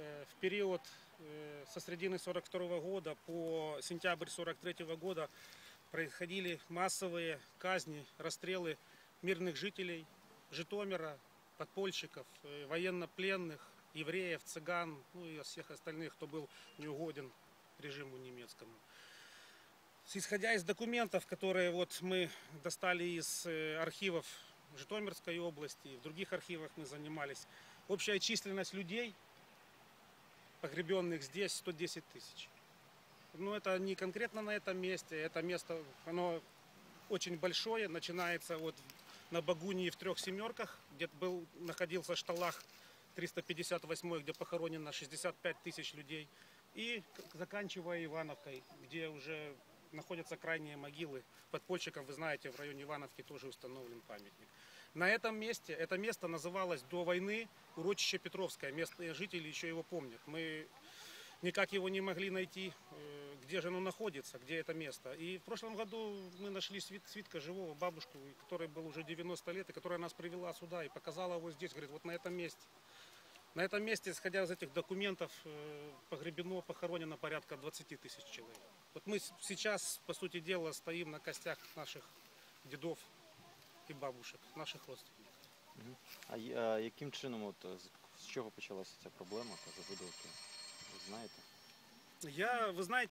э, в период э, со средины 42 года по сентябрь 43 года происходили массовые казни, расстрелы мирных жителей Житомира, подпольщиков, э, военнопленных, евреев, цыган, ну и всех остальных, кто был неугоден режиму немецкому. Исходя из документов, которые вот мы достали из архивов Житомирской области, в других архивах мы занимались, общая численность людей, погребенных здесь, 110 тысяч. Ну, это не конкретно на этом месте, это место, оно очень большое, начинается вот на Багунии в трех семерках, где был, находился шталах 358, где похоронено 65 тысяч людей, и заканчивая Ивановкой, где уже находятся крайние могилы подпольщиков, вы знаете, в районе Ивановки тоже установлен памятник. На этом месте, это место называлось до войны урочище Петровское, местные жители еще его помнят. Мы никак его не могли найти, э, где же оно находится, где это место. И в прошлом году мы нашли свит, свитка живого бабушку, которой был уже 90 лет, и которая нас привела сюда и показала его здесь, говорит, вот на этом месте. На этом месте, исходя из этих документов, э, погребено, похоронено порядка 20 тысяч человек. Вот мы сейчас, по сути дела, стоим на костях наших дедов и бабушек, наших родственников. А я- а яким чином, от, е, з, з чого почалася ця проблема та забудовки? Ви знаєте? Я, вы знаете,